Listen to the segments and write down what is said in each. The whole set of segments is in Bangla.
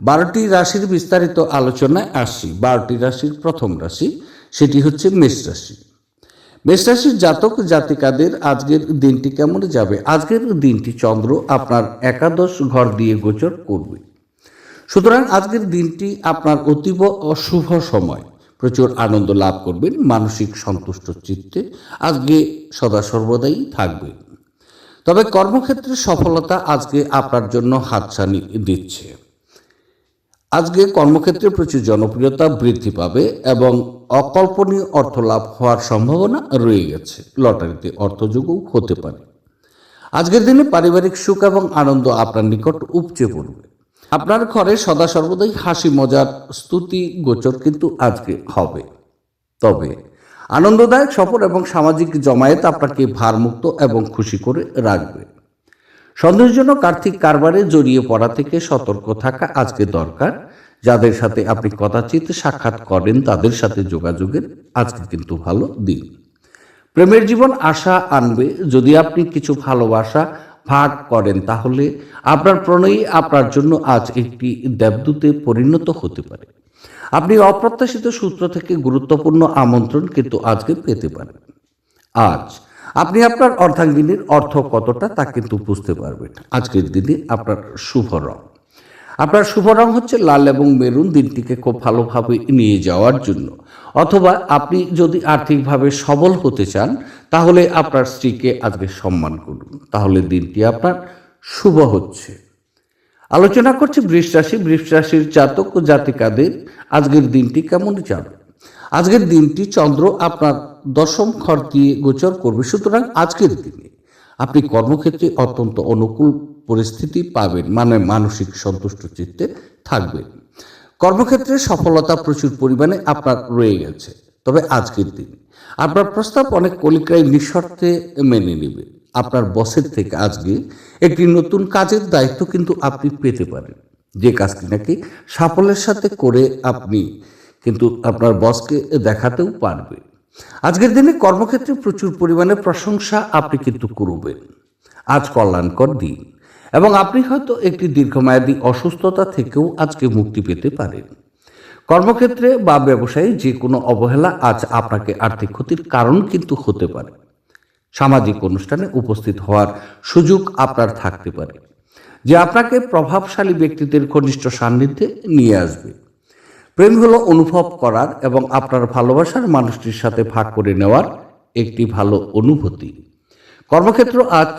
বারোটি রাশির বিস্তারিত আলোচনায় আসছি। বারোটি রাশির প্রথম রাশি, সেটি হচ্ছে মেষ রাশি। মেষ রাশির জাতক জাতিকাদের আজকের দিনটি কেমন যাবে? আজকের দিনটি চন্দ্র আপনার একাদশ ঘর দিয়ে গোচর করবে। সুতরাং আজকের দিনটি আপনার অতীব অশুভ সময়। প্রচুর আনন্দ লাভ করবেন, মানসিক সন্তুষ্ট চিত্তে আজকে সদা সর্বদাই থাকবেন তবে কর্মক্ষেত্রে সফলতা আজকে আপনার জন্য হাতছানি দিচ্ছে। আজকে কর্মক্ষেত্রে প্রচুর জনপ্রিয়তা বৃদ্ধি পাবে এবং অকল্পনীয় অর্থ লাভ হওয়ার সম্ভাবনা রয়ে গেছে। লটারিতে অর্থযোগও হতে পারে। আজকের দিনে পারিবারিক সুখ এবং আনন্দ আপনার নিকট উপচে পড়বে। আপনার ঘরে সদা সর্বদাই হাসি, মজার স্তুতি, গোচর কিন্তু আজকে হবে। তবে আনন্দদায়ক সফর এবং সামাজিক জমায়েত আপনাকে ভারমুক্ত এবং খুশি করে রাখবে। সন্দেহজনক আর্থিক কারবারে জড়িয়ে পড়া থেকে সতর্ক থাকা আজকে দরকার। যাদের সাথে আপনি কথাচিত সাক্ষাৎ করেন, তাদের সাথে যোগাযোগের আজকে কিন্তু ভালো দিন। প্রেমের জীবন আশা আনবে। যদি আপনি কিছু ভালোবাসা ভাগ করেন, তাহলে আপনার প্রণয়ী আপনার জন্য আজ একটি দেবদূতে পরিণত হতে পারে। আপনি অপ্রত্যাশিত সূত্র থেকে গুরুত্বপূর্ণ আমন্ত্রণ কিন্তু আজকে পেতে পারেন। আজ আপনি আপনার অর্ধাঙ্গিনীর অর্থ কতটা তা কিন্তু বুঝতে পারবেন। আজকের দিনে আপনার শুভ রং। আপনার শুভ রং হচ্ছে লাল এবং মেরুন দিনটিকে খুব ভালোভাবে নিয়ে যাওয়ার জন্য। অথবা আপনি যদি আর্থিকভাবে সবল হতে চান, তাহলে আপনার স্ত্রীকে আজকে সম্মান করুন। তাহলে দিনটি আপনার শুভ হচ্ছে। আলোচনা করছি বৃষ রাশি বৃষ রাশির জাতক ও জাতিকাদের আজকের দিনটি কেমন যাবে? আজকের দিনটি চন্দ্র আপনার দশম ঘর দিয়ে গোচর করবে। সুতরাং আজকের দিনে আপনি কর্মক্ষেত্রে অত্যন্ত অনুকূল পরিস্থিতি পাবেন মানে মানসিক সন্তুষ্ট চিত্তে থাকবেন। কর্মক্ষেত্রে সফলতা প্রচুর পরিমাণে আপনার রয়ে গেছে। তবে আজকের দিনে, আপনার প্রস্তাব অনেক কলিকায় নিঃশর্তে মেনে নেবে। আপনার বসের থেকে আজকে একটি নতুন কাজের দায়িত্ব কিন্তু আপনি পেতে পারেন। যে কাজটি নাকি সাফল্যের সাথে করে আপনি কিন্তু আপনার বসকে দেখাতেও পারবে। আজকের দিনে কর্মক্ষেত্রে প্রচুর পরিমাণে প্রশংসা আপনি কিন্তু করবেন। আজ কল্যাণকর দিন। এবং আপনি হয়তো একটি দীর্ঘমেয়াদী অসুস্থতা থেকেও আজকে মুক্তি পেতে পারেন। কর্মক্ষেত্রে বা ব্যবসায়ী যে কোনো অবহেলা আজ আপনাকে আর্থিক ক্ষতির কারণ কিন্তু হতে পারে। সামাজিক অনুষ্ঠানে উপস্থিত হওয়ার সুযোগ আপনার থাকতে পারে। যে আপনাকে প্রভাবশালী ব্যক্তিদের ঘনিষ্ঠ সান্নিধ্যে নিয়ে আসবে। প্রেম হলো অনুভব করার এবং আপনার ভালোবাসার মানুষটির সাথে ভাগ করে নেওয়ার একটি ভালো অনুভূতি। কর্মক্ষেত্র আজ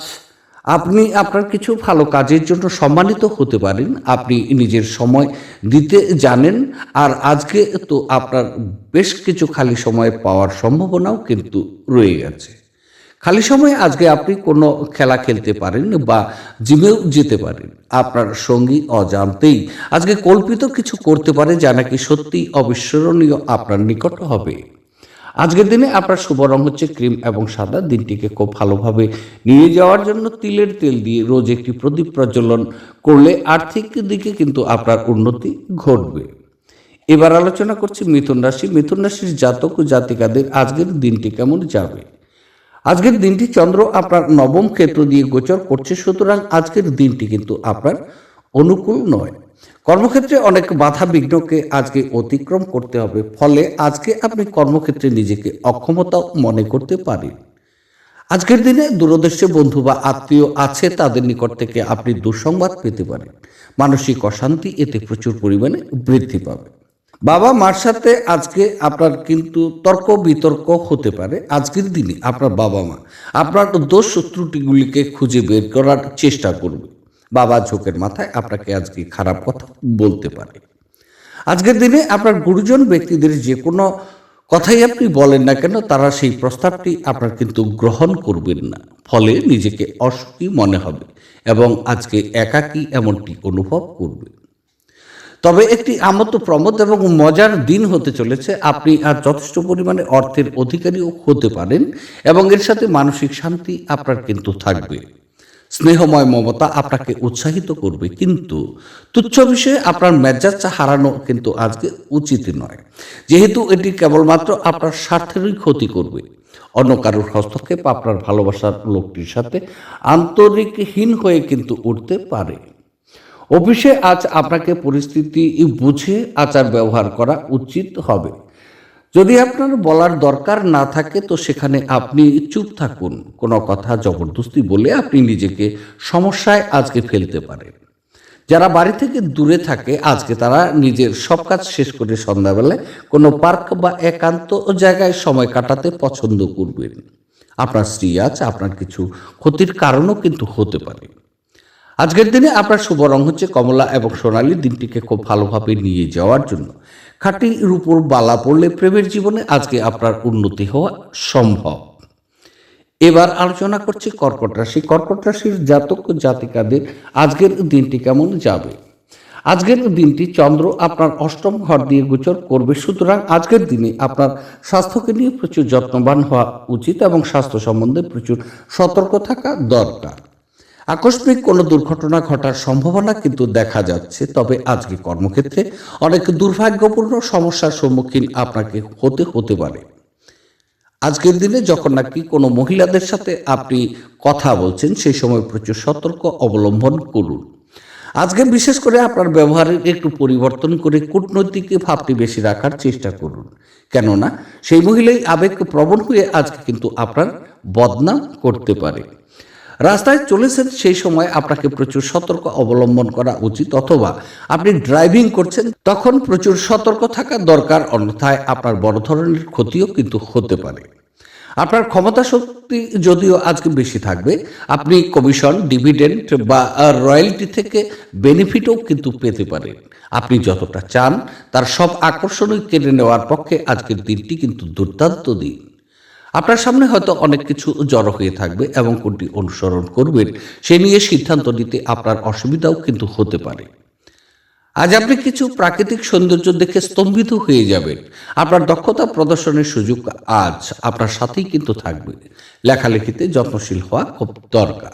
আপনি আপনার কিছু ভালো কাজের জন্য সম্মানিত হতে পারেন, আপনি নিজের সময় দিতে জানেন, আর আজকে তো আপনার বেশ কিছু খালি সময় পাওয়ার সম্ভাবনাও কিন্তু রয়ে গেছে। খালি সময়ে আজকে আপনি কোনো খেলা খেলতে পারেন বা জিমেও যেতে পারেন। আপনার সঙ্গী অজান্তেই আজকে কল্পিত কিছু করতে পারে যা নাকি সত্যি অবিস্মরণীয় আপনার নিকট হবে। আজকের দিনে আপনার শুভ রং হচ্ছে ক্রিম এবং সাদা। দিনটিকে খুব ভালোভাবে নিয়ে যাওয়ার জন্য তিলের তেল দিয়ে রোজ একটি প্রদীপ প্রজ্বলন করলে আর্থিক দিকে কিন্তু আপনার উন্নতি ঘটবে। এবার আলোচনা করছি মিথুন রাশি। মিথুন রাশির জাতক ও জাতিকাদের আজকের দিনটি কেমন যাবে? আজকের দিনটি চন্দ্র আপনার নবম ক্ষেত্র দিয়ে গোচর করছে, সুতরাং আজকের দিনটি কিন্তু আপনার অনুকূল নয়। কর্মক্ষেত্রে অনেক বাধা বিঘ্নকে আজকে অতিক্রম করতে হবে, ফলে আজকে আপনি কর্মক্ষেত্রে নিজেকে অক্ষমতা মনে করতে পারেন। আজকের দিনে দূরদেশে বন্ধু বা আত্মীয় আছে, তাদের নিকট থেকে আপনি দুঃসংবাদ পেতে পারেন। মানসিক অশান্তি এতে প্রচুর পরিমাণে বৃদ্ধি পাবে। বাবা মার সাথে আজকে আপনার কিন্তু তর্ক বিতর্ক হতে পারে। আজকের দিনে আপনার বাবা মা আপনার দোষ ত্রুটিগুলিকে খুঁজে বের করার চেষ্টা করবে। বাবা ঝোঁকের মাথায় আপনাকে আজকে খারাপ কথা বলতে পারে। আজকের দিনে আপনার গুরুজন ব্যক্তিদের যে কোনো কথাই আপনি বলেন না কেন, তারা সেই প্রস্তাবটি আপনার কিন্তু গ্রহণ করবেন না। ফলে নিজেকে অসুখী মনে হবে এবং আজকে একাকী এমনটি অনুভব করবে। তবে একটি আমোদ প্রমোদ এবং মজার দিন হতে চলেছে। আপনি আর যথেষ্ট পরিমাণে অর্থের অধিকারীও হতে পারেন এবং এর সাথে মানসিক শান্তি আপনার কিন্তু থাকবে। স্নেহময় মমতা আপনাকে উৎসাহিত করবে, কিন্তু তুচ্ছ বিষয়ে আপনার মেজাজটা হারানো কিন্তু আজকে উচিত নয়। যেহেতু এটি কেবলমাত্র আপনার স্বার্থেরই ক্ষতি করবে। অন্য কারোর হস্তক্ষেপ আপনার ভালোবাসার লোকটির সাথে আন্তরিকহীন হয়ে কিন্তু উঠতে পারে। অফিসে আজ আপনাকে পরিস্থিতি বুঝে আচার ব্যবহার করা উচিত হবে। যদি আপনার বলার দরকার না থাকে, তো সেখানে আপনি চুপ থাকুন। কোনো কথা জবরদস্তি বলে আপনি নিজেকে সমস্যায় আজকে ফেলতে পারেন। যারা বাড়ি থেকে দূরে থাকে, আজকে তারা নিজের সব কাজ শেষ করে সন্ধ্যাবেলায় কোনো পার্ক বা একান্ত জায়গায় সময় কাটাতে পছন্দ করবেন। আপনার স্ত্রী আজ আপনার কিছু ক্ষতির কারণও কিন্তু হতে পারে। আজকের দিনে আপনার শুভ রং হচ্ছে কমলা এবং সোনালী। দিনটিকে খুব ভালোভাবে নিয়ে যাওয়ার জন্য। খাঁটি রূপর বালা পড়লে প্রেমের জীবনে আজকে আপনার উন্নতি হওয়া সম্ভব। এবার আলোচনা করছি কর্কট রাশি। কর্কট রাশির জাতক জাতিকাদের আজকের দিনটি কেমন যাবে? আজকের দিনটি চন্দ্র আপনার অষ্টম ঘর দিয়ে গোচর করবে। সুতরাং আজকের দিনে আপনার স্বাস্থ্যকে নিয়ে প্রচুর যত্নবান হওয়া উচিত এবং স্বাস্থ্য সম্বন্ধে প্রচুর সতর্ক থাকা দরকার। আকস্মিক কোনো দুর্ঘটনা ঘটার সম্ভাবনা কিন্তু দেখা যাচ্ছে, তবে আজকে কর্মক্ষেত্রে অনেক দুর্ভাগ্যপূর্ণ সমস্যার সম্মুখীন আপনাকে হতে হতে পারে। আজকের দিনে যখন নাকি কোনো মহিলাদের সাথে আপনি কথা বলছেন, সেই সময় প্রচুর সতর্ক অবলম্বন করুন। আজকে বিশেষ করে আপনার ব্যবহারের একটু পরিবর্তন করে কূটনৈতিক ভাবটি বেশি রাখার চেষ্টা করুন। কেননা, সেই মহিলাই আবেগ প্রবণ হয়ে আজকে কিন্তু আপনার বদনাম করতে পারে। রাস্তায় চলেছেন সেই সময় আপনাকে প্রচুর সতর্ক অবলম্বন করা উচিত, অথবা আপনি ড্রাইভিং করছেন, তখন প্রচুর সতর্ক থাকা দরকার, অন্যথায় আপনার বড় ধরনের ক্ষতিও কিন্তু হতে পারে। আপনার ক্ষমতা শক্তি যদিও আজকে বেশি থাকবে, আপনি কমিশন, ডিভিডেন্ট বা রয়্যালটি থেকে বেনিফিটও কিন্তু পেতে পারেন। আপনি যতটা চান, তার সব আকর্ষণই কেড়ে নেওয়ার পক্ষে আজকের দিনটি কিন্তু দুর্দান্ত দিন। আপনার সামনে হয়তো অনেক কিছু জড়ো হয়ে থাকবে এবং কোনটি অনুসরণ করবেন, সে নিয়ে সিদ্ধান্ত নিতে আপনার অসুবিধাও কিন্তু হতে পারে। আজ আপনি কিছু প্রাকৃতিক সৌন্দর্য দেখে স্তম্ভিত হয়ে যাবেন। আপনার দক্ষতা প্রদর্শনের সুযোগ আজ আপনার সাথেই কিন্তু থাকবে। লেখালেখিতে যত্নশীল হওয়া খুব দরকার।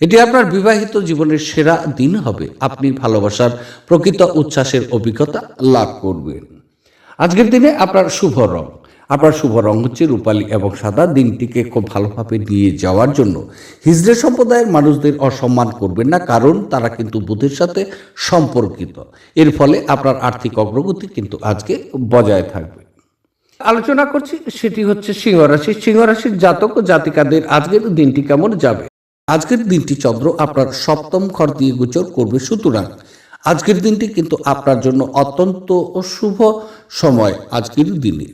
এটি আপনার বিবাহিত জীবনের সেরা দিন হবে। আপনি ভালোবাসার প্রকৃত উচ্ছ্বাসের অভিজ্ঞতা লাভ করবেন। আজকের দিনে আপনার শুভ রং। আপনার শুভ রং হচ্ছে রূপালী এবং সাদা দিনটিকে খুব ভালোভাবে নিয়ে যাওয়ার জন্য। হিজড়ে সম্প্রদায়ের মানুষদের অসম্মান করবেন না, কারণ তারা কিন্তু বুধের সাথে সম্পর্কিত। এর ফলে আপনার আর্থিক অগ্রগতি কিন্তু আজকে বজায় থাকবে। আলোচনা করছি, সেটি হচ্ছে সিংহ রাশি। সিংহ রাশির জাতক ও জাতিকাদের আজকের দিনটি কেমন যাবে? আজকের দিনটি চন্দ্র আপনার সপ্তম ঘর দিয়ে গোচর করবে সুতরাং আজকের দিনটি কিন্তু আপনার জন্য অত্যন্ত শুভ সময় আজকের দিনে।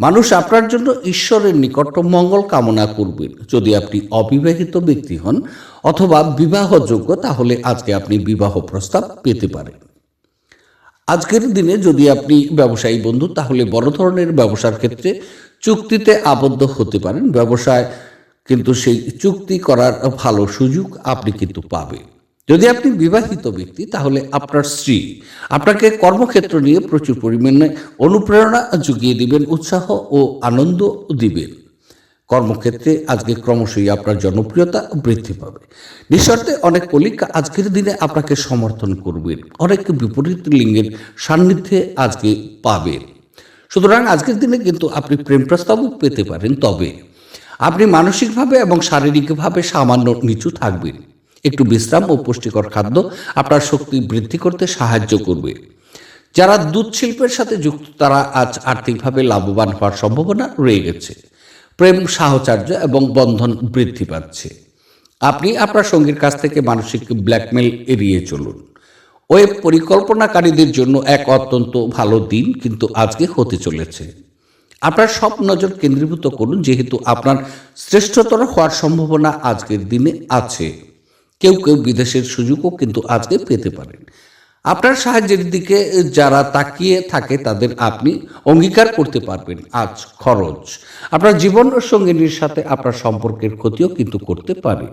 মানুষ আপনার জন্য ঈশ্বরের নিকট মঙ্গল কামনা করবেন যদি আপনি অবিবাহিত ব্যক্তি হন অথবা বিবাহযোগ্য, তাহলে আজকে আপনি বিবাহ প্রস্তাব পেতে পারেন। আজকের দিনে যদি আপনি ব্যবসায়ী বন্ধু, তাহলে বড় ধরনের ব্যবসার ক্ষেত্রে চুক্তিতে আবদ্ধ হতে পারেন। ব্যবসায় কিন্তু সেই চুক্তি করার ভালো সুযোগ আপনি কিন্তু পাবেন। যদি আপনি বিবাহিত ব্যক্তি, তাহলে আপনার স্ত্রী আপনাকে কর্মক্ষেত্র নিয়ে প্রচুর পরিমাণে অনুপ্রেরণা জুগিয়ে দিবেন, উৎসাহ ও আনন্দ দিবেন। কর্মক্ষেত্রে আজকে ক্রমশই আপনার জনপ্রিয়তা বৃদ্ধি পাবে। নিঃশর্তে অনেক কলিক আজকের দিনে আপনাকে সমর্থন করবেন, অনেক বিপরীত লিঙ্গের সান্নিধ্যে আজকে পাবেন। সুতরাং আজকের দিনে কিন্তু আপনি প্রেম প্রস্তাবও পেতে পারেন, তবে আপনি মানসিকভাবে এবং শারীরিকভাবে সামান্য নিচু থাকবেন। একটু বিশ্রাম ও পুষ্টিকর খাদ্য আপনার শক্তি বৃদ্ধি করতে সাহায্য করবে। যারা দুধ শিল্পের সাথে যুক্ত, তারা আজ আর্থিকভাবে লাভবান হওয়ার সম্ভাবনা রয়ে গেছে। প্রেম, সাহচর্য এবং বন্ধন বৃদ্ধি পাচ্ছে। আপনি আপনার সঙ্গীর কাছ থেকে মানসিক ব্ল্যাকমেল এড়িয়ে চলুন। ওয়েব পরিকল্পনাকারীদের জন্য এক অত্যন্ত ভালো দিন কিন্তু আজকে হতে চলেছে। আপনার সব নজর কেন্দ্রীভূত করুন, যেহেতু আপনার শ্রেষ্ঠতর হওয়ার সম্ভাবনা আজকের দিনে আছে। কেউ কেউ বিদেশের সুযোগও কিন্তু আজকে পেতে পারেন। আপনার সাহায্যের দিকে যারা তাকিয়ে থাকে, তাদের আপনি অঙ্গীকার করতে পারবেন। আজ খরচ। আপনার জীবন সঙ্গিনীর সাথে আপনার সম্পর্কের ক্ষতিও কিন্তু করতে পারে।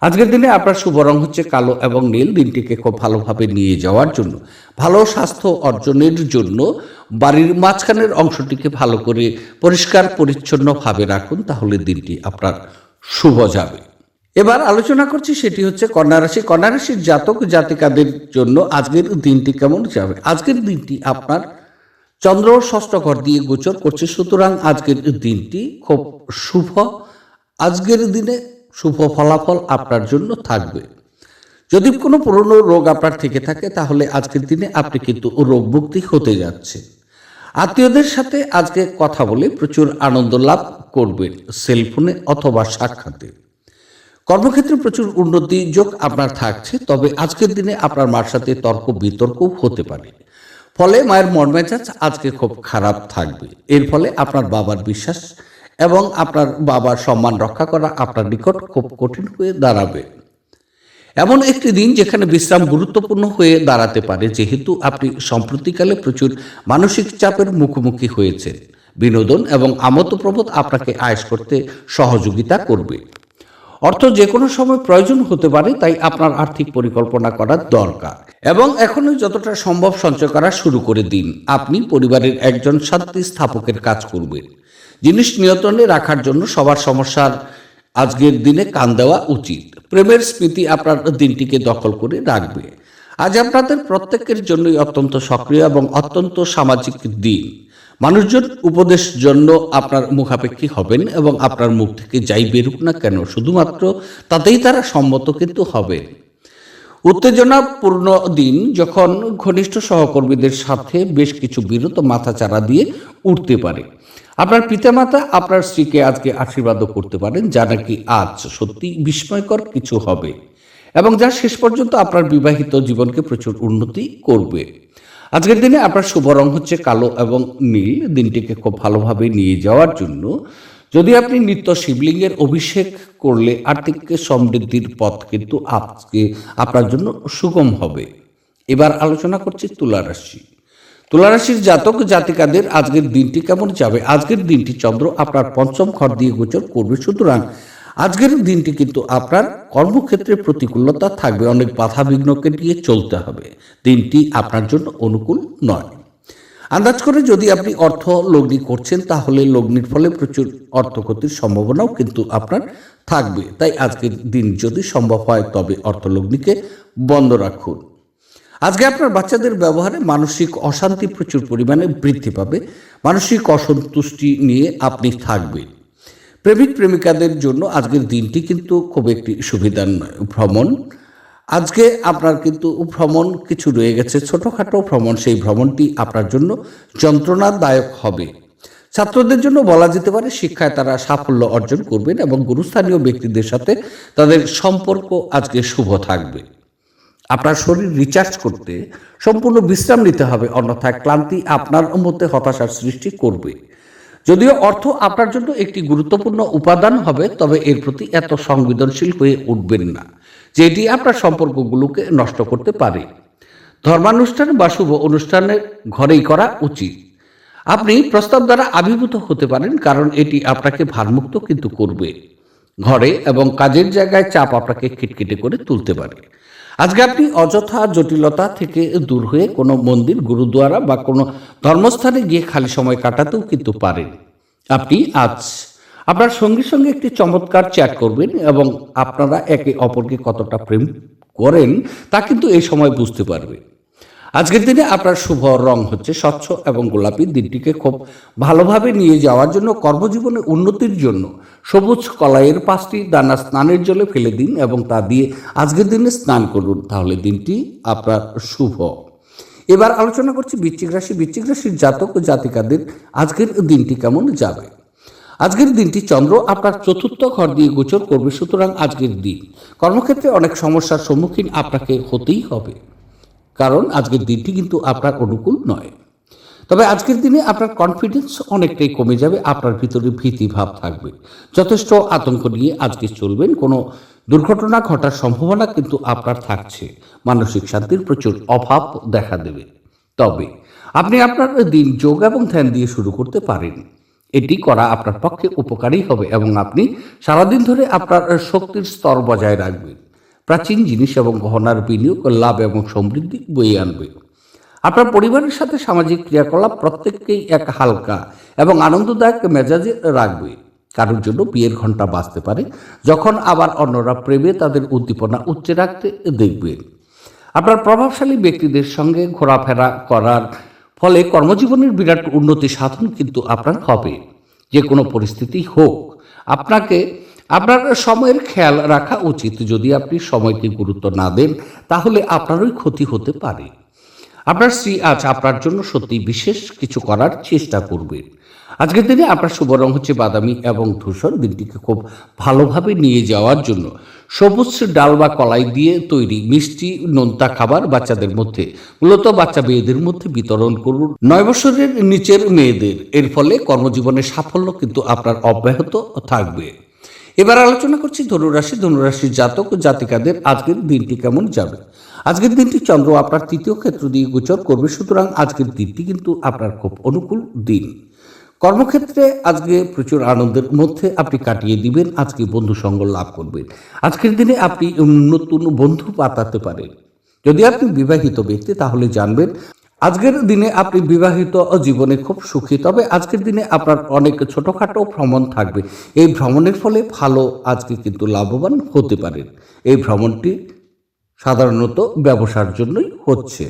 আজকের দিনে আপনার শুভ রং হচ্ছে কালো এবং নীল। দিনটিকে খুব ভালোভাবে নিয়ে যাওয়ার জন্য, ভালো স্বাস্থ্য অর্জনের জন্য বাড়ির মাঝখানের অংশটিকে ভালো করে পরিষ্কার, পরিচ্ছন্নভাবে রাখুন, তাহলে দিনটি আপনার শুভ যাবে। এবার আলোচনা করছি সেটি হচ্ছে কন্যা রাশি। কন্যা রাশির জাতক জাতিকাদের জন্য আজকের দিনটি কেমন যাবে? আজকের দিনটি আপনার চন্দ্র ষষ্ঠ ঘর দিয়ে গোচর করছে। সুতরাং আজকের দিনটি খুব শুভ। আজকের দিনে শুভ ফলাফল আপনার জন্য থাকবে। যদি কোনো পুরনো রোগ আপনার থেকে থাকে, তাহলে আজকের দিনে আপনি কিন্তু রোগমুক্তি হতে যাচ্ছে। আত্মীয়দের সাথে আজকে কথা বলে প্রচুর আনন্দ লাভ করবেন। সেলফোনে অথবা সাক্ষাতে। কর্মক্ষেত্রে প্রচুর উন্নতি যোগ আপনার থাকছে, তবে আজকের দিনে আপনার মার সাথে তর্ক বিতর্ক হতে পারে। ফলে মায়ের মন মেজাজ আজকে খুব খারাপ থাকবে। এর ফলে আপনার বাবার বিশ্বাস এবং আপনার বাবার সম্মান রক্ষা করা আপনার নিকট খুব কঠিন হয়ে দাঁড়াবে। এমন একটি দিন যেখানে বিশ্রাম গুরুত্বপূর্ণ হয়ে দাঁড়াতে পারে, যেহেতু আপনি সম্প্রতিকালে প্রচুর মানসিক চাপের মুখোমুখি হয়েছেন। বিনোদন এবং আমোদপ্রবোধ আপনাকে আয়েস করতে সহযোগিতা করবে। অর্থ যে কোনো সময় প্রয়োজন হতে পারে, তাই আপনার আর্থিক পরিকল্পনা করার দরকার। এবং এখনই যতটা সম্ভব সঞ্চয় করা শুরু করে দিন। আপনি পরিবারের একজন শান্তি স্থাপকের কাজ করবেন। জিনিস নিয়ন্ত্রণে রাখার জন্য সবার সমস্যার আজকের দিনে কান দেওয়া উচিত। প্রেমের স্মৃতি আপনার দিনটিকে দখল করে রাখবে। আজ আপনাদের প্রত্যেকের জন্যই অত্যন্ত সক্রিয় এবং অত্যন্ত সামাজিক দিন। মানুষজন উপদেশ জন্য আপনার মুখাপেক্ষী হবেন এবং আপনার মুখ থেকে যাই বেরুক না কেন, শুধুমাত্র তাতেই তারা সম্মত কিন্তু হবে। উত্তেজনাপূর্ণ দিন যখন ঘনিষ্ঠ সহকর্মীদের সাথে বেশ কিছু বিরত মাথাচাড়া দিয়ে উঠতে পারে। আপনার পিতামাতা আপনার স্ত্রীকে আজকে আশীর্বাদও করতে পারেন, যা নাকি আজ সত্যি বিস্ময়কর কিছু হবে এবং যা শেষ পর্যন্ত আপনার বিবাহিত জীবনকে প্রচুর উন্নতি করবে। আজকের দিনে আপনার শুভ রং হচ্ছে কালো এবং নীল। দিনটিকে খুব ভালোভাবে নিয়ে যাওয়ার জন্য যদি আপনি নিত্য শিবলিঙ্গের অভিষেক করলে আর্থিক সমৃদ্ধির পথ কিন্তু আজকে আপনার জন্য সুগম হবে। এবার আলোচনা করছি তুলা রাশি। তুলারাশির জাতক জাতিকাদের আজকের দিনটি কেমন যাবে? আজকের দিনটি চন্দ্র আপনার পঞ্চম ঘর দিয়ে গোচর করবে। সুতরাং আজকের দিনটি কিন্তু আপনার কর্মক্ষেত্রে প্রতিকূলতা থাকবে। অনেক বাধা বিঘ্নকে নিয়ে চলতে হবে। দিনটি আপনার জন্য অনুকূল নয়। আন্দাজ করে যদি আপনি অর্থ লগ্নি করছেন, তাহলে লগ্নির ফলে প্রচুর অর্থ ক্ষতির সম্ভাবনাও কিন্তু আপনার থাকবে। তাই আজকের দিন যদি সম্ভব হয়, তবে অর্থ লগ্নিকে বন্ধ রাখুন। আজকে আপনার বাচ্চাদের ব্যবহারে মানসিক অশান্তি প্রচুর পরিমাণে বৃদ্ধি পাবে। মানসিক অসন্তুষ্টি নিয়ে আপনি থাকবেন। প্রেমিক প্রেমিকাদের জন্য আজকের দিনটি কিন্তু খুব একটি সুবিধার নয়, ভ্রমণ। আজকে আপনার কিন্তু ভ্রমণ কিছু রয়ে গেছে, ছোটোখাটো ভ্রমণ, সেই ভ্রমণটি আপনার জন্য যন্ত্রণাদায়ক হবে। ছাত্রদের জন্য বলা যেতে পারে শিক্ষায় তারা সাফল্য অর্জন করবেন এবং গুরুস্থানীয় ব্যক্তিদের সাথে তাদের সম্পর্ক আজকে শুভ থাকবে। আপনার শরীর রিচার্জ করতে সম্পূর্ণ বিশ্রাম নিতে হবে, অন্যথায় ক্লান্তি আপনার মধ্যে হতাশার সৃষ্টি করবে। যদিও অর্থ আপনার জন্য একটি গুরুত্বপূর্ণ উপাদান হবে, তবে এর প্রতি এত সংবেদনশীল হয়ে উঠবেন না, যেটি আপনার সম্পর্কগুলোকে নষ্ট করতে পারে। ধর্মানুষ্ঠান বা শুভ অনুষ্ঠানের ঘরেই করা উচিত। আপনি প্রস্তাব দ্বারা আবির্ভূত হতে পারেন, কারণ এটি আপনাকে ভারমুক্ত কিন্তু করবে। ঘরে এবং কাজের জায়গায় চাপ আপনাকে খিটখিটে করে তুলতে পারে। আজকে আপনি অযথা জটিলতা থেকে দূর হয়ে কোনো মন্দির, গুরুদুয়ারা বা কোনো ধর্মস্থানে গিয়ে খালি সময় কাটাতেও কিন্তু পারেন। আপনি আজ আপনার সঙ্গে সঙ্গে একটি চমৎকার চ্যাট করবেন এবং আপনারা একে অপরকে কতটা প্রেম করেন তা কিন্তু এই সময় বুঝতে পারবে। আজকের দিনে আপনার শুভ রং হচ্ছে স্বচ্ছ এবং গোলাপি দিনটিকে খুব ভালোভাবে নিয়ে যাওয়ার জন্য কর্মজীবনে উন্নতির জন্য। সবুজ কলাইয়ের পাঁচটি দানা স্নানের জলে ফেলে দিন এবং তা দিয়ে আজকের দিনে স্নান করুন, তাহলে দিনটি আপনার শুভ। এবার আলোচনা করছি বৃশ্চিক রাশি। বৃশ্চিক রাশির জাতক ও জাতিকাদের আজকের দিনটি কেমন যাবে? আজকের দিনটি চন্দ্র আপনার চতুর্থ ঘর দিয়ে গোচর করবে, সুতরাং আজকের দিন কর্মক্ষেত্রে অনেক সমস্যার সম্মুখীন আপনাকে হতেই হবে। কারণ আজকের দিনটি কিন্তু আপনার অনুকূল নয়। তবে আজকের দিনে আপনার কনফিডেন্স অনেকটাই কমে যাবে, আপনার ভিতরে ভীতি ভাব থাকবে। যথেষ্ট আতঙ্ক নিয়ে আজকে চলবেন, কোনো দুর্ঘটনা ঘটার সম্ভাবনা কিন্তু আপনার থাকছে। মানসিক শান্তির প্রচুর অভাব দেখা দেবে। তবে আপনি আপনার দিন যোগ এবং ধ্যান দিয়ে শুরু করতে পারেন। এটি করা আপনার পক্ষে উপকারী হবে এবং আপনি সারাদিন ধরে আপনার শক্তির স্তর বজায় রাখবেন। প্রাচীন জিনিস এবং গহনার বিনিয়োগ, লাভ এবং সমৃদ্ধি বয়ে আনবে। আপনার পরিবারের সাথে সামাজিক ক্রিয়াকলাপ প্রত্যেককেই এক হালকা এবং আনন্দদায়ক মেজাজে রাখবে। কারোর জন্য বিয়ের ঘণ্টা বাজতে পারে, যখন আবার অন্যরা প্রেমে তাদের উদ্দীপনা উচ্চে রাখতে দেখবেন আপনার প্রভাবশালী ব্যক্তিদের সঙ্গে ঘোরাফেরা করার ফলে কর্মজীবনের বিরাট উন্নতি সাধন কিন্তু আপনার হবে। যে কোনো পরিস্থিতি হোক, আপনাকে আপনার সময়ের খেয়াল রাখা উচিত। যদি আপনি সময়কে গুরুত্ব না দেন, তাহলে আপনারই ক্ষতি হতে পারে। আপনার স্ত্রী আজ আপনার জন্য সত্যি বিশেষ কিছু করার চেষ্টা করবেন আজকের দিনে আপনার শুভ রং হচ্ছে বাদামি এবং ধূসর। দিনটিকে খুব ভালোভাবে নিয়ে যাওয়ার জন্য সবুজ ডাল বা কলাই দিয়ে তৈরি মিষ্টি নোনতা খাবার বাচ্চাদের মধ্যে, মূলত বাচ্চা মেয়েদের মধ্যে বিতরণ করুন। নয় বছরের নিচের মেয়েদের, এর ফলে কর্মজীবনের সাফল্য কিন্তু আপনার অব্যাহত থাকবে। এবার আলোচনা করছি ধনুরাশি, ধনুরাশির জাতক ও জাতিকাদের আজকের দিনটি কেমন যাবে? আজকের দিনটি চন্দ্র আপনার তৃতীয় ক্ষেত্র দিয়ে গোচর করবে, সুতরাং আজকের দিনটি কিন্তু আপনার খুব অনুকূল দিন। কর্মক্ষেত্রে আজকে প্রচুর আনন্দের মধ্যে আপনি কাটিয়ে দিবেন, আজকে বন্ধু সঙ্গ লাভ করবেন। আজকের দিনে আপনি নতুন বন্ধু পাতাতে পারেন। যদি আপনি বিবাহিত ব্যক্তি, তাহলে জানবেন আজকের দিনে আপনি বিবাহিত জীবনে খুব সুখী, তবে আজকের দিনে আপনার অনেক ছোটখাটো ভ্রমণ থাকবে। এই ভ্রমণের ফলে ভালো, আজকে কিন্তু লাভবান হতে পারেন এই ভ্রমণটি সাধারণত ব্যবসার জন্যই হচ্ছে।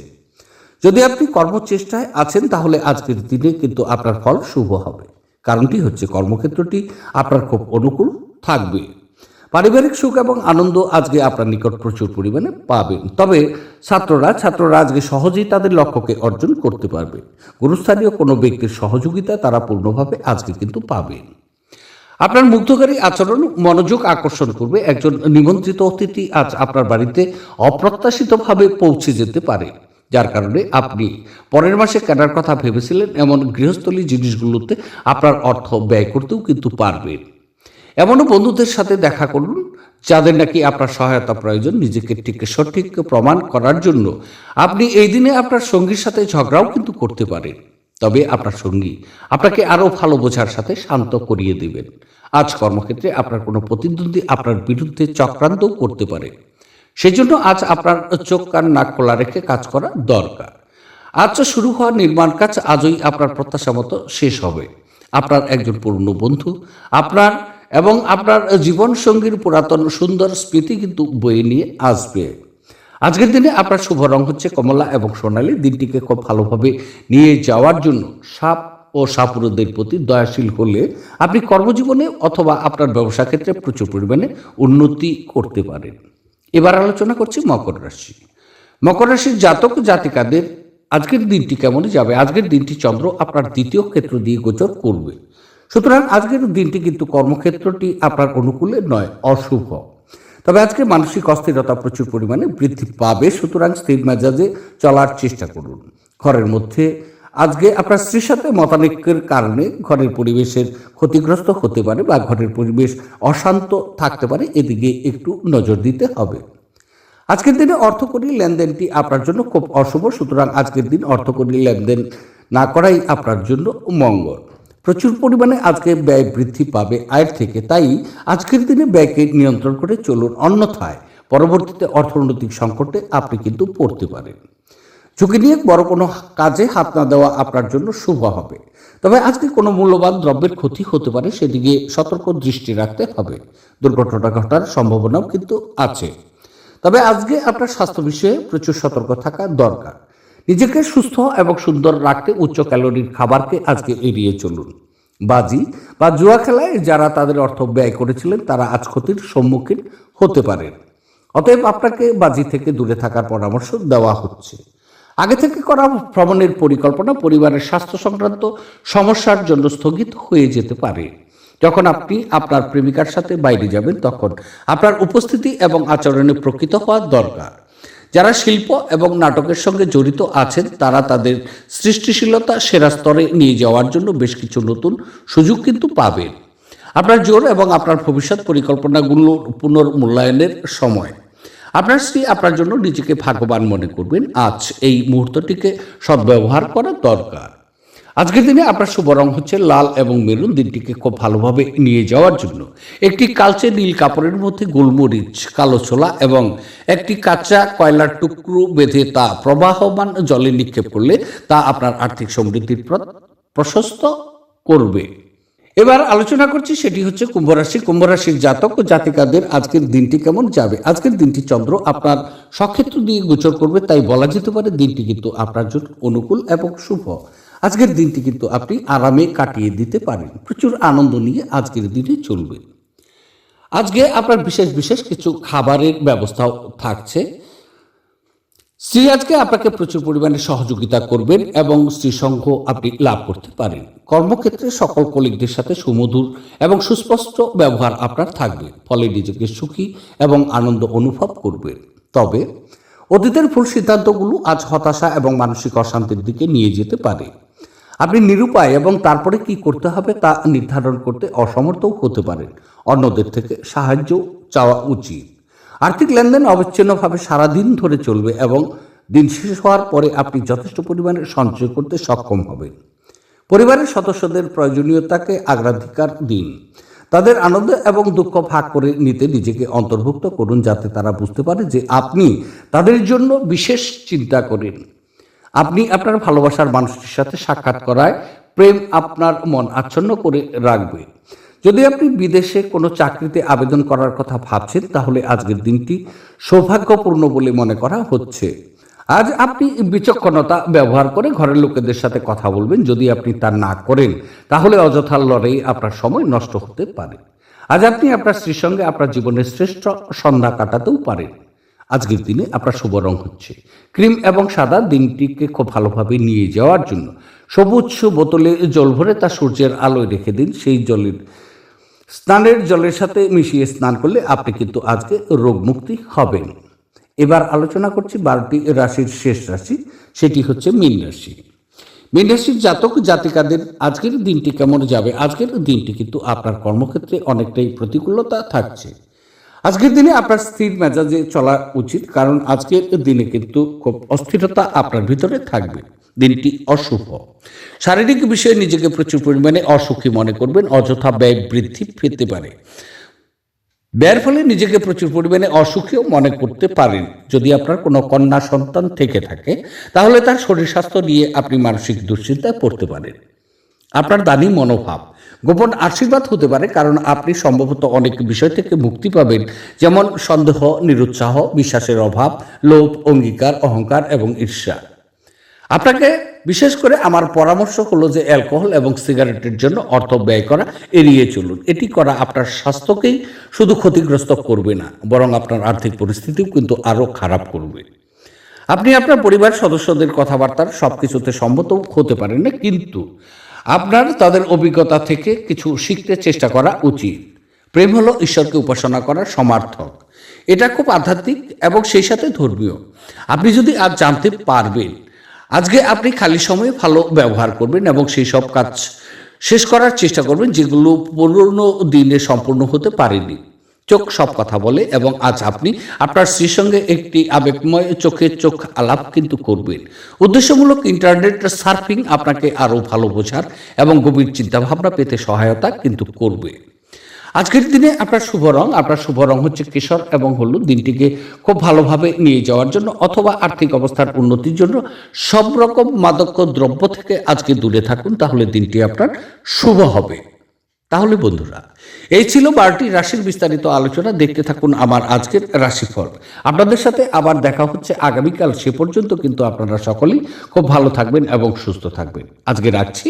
যদি আপনি কর্মচেষ্টায় আছেন, তাহলে আজকের দিনে কিন্তু আপনার ফল শুভ হবে। কারণটি হচ্ছে কর্মক্ষেত্রটি আপনার খুব অনুকূল থাকবে। পারিবারিক সুখ এবং আনন্দ আজকে আপনার নিকট প্রচুর পরিমাণে পাবেন। তবে ছাত্ররা ছাত্ররা আজকে সহজেই তাদের লক্ষ্যকে অর্জন করতে পারবে। গুরুস্থানীয় কোনো ব্যক্তির সহযোগিতা তারা পূর্ণভাবে আজকে কিন্তু পাবেন। আপনার মুগ্ধকারী আচরণ, মনোযোগ আকর্ষণ করবে একজন নিমন্ত্রিত অতিথি আজ আপনার বাড়িতে অপ্রত্যাশিতভাবে পৌঁছে যেতে পারে। যার কারণে আপনি পরের মাসে কেনার কথা ভেবেছিলেন, এমন গৃহস্থলী জিনিসগুলোতে আপনার অর্থ ব্যয় করতেও কিন্তু পারবেন। এমনও বন্ধুদের সাথে দেখা করুন, যাদের নাকি আপনার সহায়তা প্রয়োজন নিজেকে ঠিক, সঠিক প্রমাণ করার জন্য। আপনি এই দিনে আপনার সঙ্গীর সাথে ঝগড়াও কিন্তু করতে পারেন। তবে আপনার সঙ্গী আপনাকে আরও ভালো বোঝার সাথে শান্ত করিয়ে দেবেন। আজ কর্মক্ষেত্রে আপনার কোনো প্রতিদ্বন্দ্বী আপনার বিরুদ্ধে চক্রান্তও করতে পারে। সেজন্য আজ আপনার চোখ কান নাক খোলা রেখে কাজ করা দরকার। আজ শুরু হওয়া নির্মাণ কাজ, আজই আপনার প্রত্যাশা মতো শেষ হবে। আপনার একজন পুরনো বন্ধু, আপনার এবং আপনার জীবন সঙ্গীর পুরাতন সুন্দর স্মৃতি কিন্তু বয়ে নিয়ে আসবে। আজকের দিনে আপনার শুভ রং হচ্ছে কমলা এবং সোনালী। দিনটিকে খুব ভালোভাবে নিয়ে যাওয়ার জন্য সাপ ও সাপুরদের প্রতি দয়াশীল হলে আপনি কর্মজীবনে অথবা আপনার ব্যবসা ক্ষেত্রে প্রচুর পরিমাণে উন্নতি করতে পারেন। এবার আলোচনা করছি মকর রাশি। মকর রাশির জাতক জাতিকাদের আজকের দিনটি কেমন যাবে? আজকের দিনটি চন্দ্র আপনার দ্বিতীয় ক্ষেত্র দিয়ে গোচর করবে। সুতরাং আজকের দিনটি কিন্তু কর্মক্ষেত্রটি আপনার অনুকূলে নয়, অশুভ। তবে আজকে মানসিক অস্থিরতা প্রচুর পরিমাণে বৃদ্ধি পাবে, সুতরাং স্থির মেজাজে চলার চেষ্টা করুন। ঘরের মধ্যে, আজকে আপনার স্ত্রীর সাথে মতানৈক্যের কারণে ঘরের পরিবেশের ক্ষতিগ্রস্ত হতে পারে বা ঘরের পরিবেশ অশান্ত থাকতে পারে, এদিকে একটু নজর দিতে হবে। আজকের দিনে অর্থকরী লেনদেনটি আপনার জন্য খুব অশুভ, সুতরাং আজকের দিন অর্থকরী লেনদেন না করাই আপনার জন্য মঙ্গল। প্রচুর পরিমাণে আজকে ব্যয় বৃদ্ধি পাবে আয়ের থেকে, তাই আজকের দিনে ব্যয়কে নিয়ন্ত্রণ করে চলুন অন্যথায়। পরবর্তীতে অর্থনৈতিক সংকটে আপনি কিন্তু পড়তে পারেন। ঝুঁকি নিয়ে বড় কোনো কাজে হাত না দেওয়া আপনার জন্য শুভ হবে। তবে আজকে কোনো মূল্যবান দ্রব্যের ক্ষতি হতে পারে, সেদিকে সতর্ক দৃষ্টি রাখতে হবে। দুর্ঘটনা ঘটার সম্ভাবনাও কিন্তু আছে। তবে আজকে আপনার স্বাস্থ্য বিষয়ে প্রচুর সতর্ক থাকা দরকার। নিজেকে সুস্থ এবং সুন্দর রাখতে উচ্চ ক্যালোরির খাবারকে আজকে এড়িয়ে চলুন। বাজি বা জুয়া খেলায় যারা তাদের অর্থ ব্যয় করেছিলেন, তারা আজ ক্ষতির সম্মুখীন হতে পারেন। অতএব আপনাকে বাজি থেকে দূরে থাকার পরামর্শ দেওয়া হচ্ছে। আগে থেকে করা ভ্রমণের পরিকল্পনা পরিবারের স্বাস্থ্য সংক্রান্ত সমস্যার জন্য স্থগিত হয়ে যেতে পারে। যখন আপনি আপনার প্রেমিকার সাথে বাইরে যাবেন, তখন আপনার উপস্থিতি এবং আচরণে প্রকৃত হওয়া দরকার। যারা শিল্প এবং নাটকের সঙ্গে জড়িত আছেন, তারা তাদের সৃষ্টিশীলতা সেরা স্তরে নিয়ে যাওয়ার জন্য বেশ কিছু নতুন সুযোগ কিন্তু পাবেন। আপনার জোর এবং আপনার ভবিষ্যৎ পরিকল্পনাগুলো পুনর্মূল্যায়নের সময়। আপনার স্ত্রী আপনার জন্য নিজেকে ভাগ্যবান মনে করবেন। আজ এই মুহূর্তটিকে সদ্ব্যবহার করা দরকার। আজকের দিনে আপনার শুভ রং হচ্ছে লাল এবং মেরুন দিনটিকে খুব ভালোভাবে নিয়ে যাওয়ার জন্য। একটি কালচে নীল কাপড়ের মধ্যে গোলমরিচ, কালো ছোলা এবং একটি কাঁচা কয়লার টুকরো বেঁধে তা প্রবাহমান জলে নিক্ষেপ করলে তা আপনার আর্থিক সমৃদ্ধির প্রশস্ত করবে। এবার আলোচনা করছি সেটি হচ্ছে কুম্ভ রাশি। কুম্ভ রাশির জাতক ও জাতিকাদের আজকের দিনটি কেমন যাবে? আজকের দিনটি চন্দ্র আপনার সক্ষেত্র দিয়ে গোচর করবে, তাই বলা যেতে পারে দিনটি কিন্তু আপনার জন্য অনুকূল এবং শুভ। আজকের দিনটি কিন্তু আপনি আরামে কাটিয়ে দিতে পারেন। প্রচুর আনন্দ নিয়ে আজকের দিনে চলবে। আজকে আপনার বিশেষ বিশেষ কিছু খাবারের ব্যবস্থাও থাকছে। স্ত্রী আজকে আপনাকে প্রচুর পরিমাণে সহযোগিতা করবেন এবং স্ত্রীসংঘ আপনি লাভ করতে পারেন। কর্মক্ষেত্রে সকল কলিগদের সাথে সুমধুর এবং সুস্পষ্ট ব্যবহার আপনার থাকবে। ফলে নিজেকে সুখী এবং আনন্দ অনুভব করবেন। তবে অতীতের ভুল সিদ্ধান্তগুলো আজ হতাশা এবং মানসিক অশান্তির দিকে নিয়ে যেতে পারে। আপনি নিরুপায় এবং তারপরে কি করতে হবে তা নির্ধারণ করতে অসমর্থও হতে পারেন। অন্যদের থেকে সাহায্য চাওয়া উচিত। আর্থিক লেনদেন অবিচ্ছিন্নভাবে সারাদিন ধরে চলবে এবং দিন শেষ হওয়ার পরে আপনি যথেষ্ট পরিমাণে সঞ্চয় করতে সক্ষম হবেন। পরিবারের সদস্যদের প্রয়োজনীয়তাকে অগ্রাধিকার দিন। তাদের আনন্দ এবং দুঃখ ভাগ করে নিতে নিজেকে অন্তর্ভুক্ত করুন যাতে তারা বুঝতে পারে যে আপনি তাদের জন্য বিশেষ চিন্তা করেন। আপনি আপনার ভালোবাসার মানুষটির সাথে সাক্ষাৎ করায় প্রেম আপনার মন আচ্ছন্ন করে রাখবে। যদি আপনি বিদেশে কোনো চাকরিতে আবেদন করার কথা ভাবছেন, তাহলে আজকের দিনটি সৌভাগ্যপূর্ণ বলে মনে করা হচ্ছে। আজ আপনি বিচক্ষণতা ব্যবহার করে ঘরের লোকেদের সাথে কথা বলবেন, যদি আপনি তা না করেন, তাহলে অযথার লড়াই আপনার সময় নষ্ট হতে পারে। আজ আপনি আপনার স্ত্রীর সঙ্গে আপনার জীবনের শ্রেষ্ঠ সন্ধ্যা কাটাতেও পারেন। আজকের দিনে আপনার শুভ রং হচ্ছে। ক্রিম এবং সাদা দিনটিকে খুব ভালোভাবে নিয়ে যাওয়ার জন্য। সবুজ বোতলে জল ভরে তা সূর্যের আলোয় রেখে দিন। সেই জলের স্নানের জলের সাথে মিশিয়ে স্নান করলে আপনি কিন্তু আজকে রোগ রোগমুক্তি হবেন। এবার আলোচনা করছি বারোটি রাশির শেষ রাশি, সেটি হচ্ছে মীন রাশি। মীন রাশির জাতক জাতিকাদের আজকের দিনটি কেমন যাবে? আজকের দিনটি কিন্তু আপনার কর্মক্ষেত্রে অনেকটাই প্রতিকূলতা থাকছে। আজকের দিনে আপনার স্থির মেজাজে চলা উচিত, কারণ আজকের দিনে কিন্তু খুব অস্থিরতা আপনার ভিতরে থাকবে। দিনটি অশুভ। শারীরিক বিষয়ে নিজেকে প্রচুর পরিমাণে অসুখী মনে করবেন, অযথা ব্যয় বৃদ্ধি পেতে পারে। ব্যয়ের ফলে নিজেকে প্রচুর পরিমাণে অসুখীও মনে করতে পারেন। যদি আপনার কোনো কন্যা সন্তান থেকে থাকে, তাহলে তার শরীর স্বাস্থ্য নিয়ে আপনি মানসিক দুশ্চিন্তায় পড়তে পারেন। আপনার দানি মনোভাব গোপন আশীর্বাদ হতে পারে, কারণ আপনি সম্ভবত অনেক বিষয় থেকে মুক্তি পাবেন। যেমন সন্দেহ, নিরুৎসাহ, বিশ্বাসের অভাব, লোভ, অঙ্গীকার, অহংকার এবং ঈর্ষা। আপনাকে বিশেষ করে আমার পরামর্শ হলো যে অ্যালকোহল এবং সিগারেটের জন্য অর্থ ব্যয় করা, এড়িয়ে চলুন। এটি করা আপনার স্বাস্থ্যকেই শুধু ক্ষতিগ্রস্ত করবে না, বরং আপনার আর্থিক পরিস্থিতিও কিন্তু আরও খারাপ করবে। আপনি আপনার পরিবার সদস্যদের কথাবার্তার সব কিছুতে সম্মত হতে পারেন না, কিন্তু আপনার তাদের অভিজ্ঞতা থেকে কিছু শিখতে চেষ্টা করা উচিত। প্রেম হলো ঈশ্বরকে উপাসনা করার সমার্থক। এটা খুব আধ্যাত্মিক এবং সেই সাথে ধর্মীয়। আপনি যদি আজ জানতে পারবেন, আজকে আপনি খালি সময়ে ভালো ব্যবহার করবেন এবং সেই সব কাজ শেষ করার চেষ্টা করবেন যেগুলো পুরনো দিনে সম্পূর্ণ হতে পারেনি। চোখ সব কথা বলে এবং আজ আপনি আপনার স্ত্রীর সঙ্গে একটি আবেগময় চোখে চোখ আলাপ কিন্তু করবেন। উদ্দেশ্যমূলক ইন্টারনেট সার্ফিং আপনাকে আরও ভালো বোঝার এবং গভীর চিন্তাভাবনা পেতে সহায়তা কিন্তু করবে। আজকের দিনে আপনার শুভ রং, আপনার শুভ রং হচ্ছে কেশর এবং হলুদ। দিনটিকে খুব ভালোভাবে নিয়ে যাওয়ার জন্য অথবা আর্থিক অবস্থার উন্নতির জন্য সব রকম মাদক দ্রব্য থেকে আজকে দূরে থাকুন, তাহলে দিনটি আপনার শুভ হবে। তাহলে বন্ধুরা, এই ছিল বারোটি রাশির বিস্তারিত আলোচনা। দেখতে থাকুন আমার আজকের রাশিফল। আপনাদের সাথে আবার দেখা হচ্ছে আগামীকাল সে পর্যন্ত, কিন্তু আপনারা সকলেই খুব ভালো থাকবেন এবং সুস্থ থাকবেন। আজকে রাখছি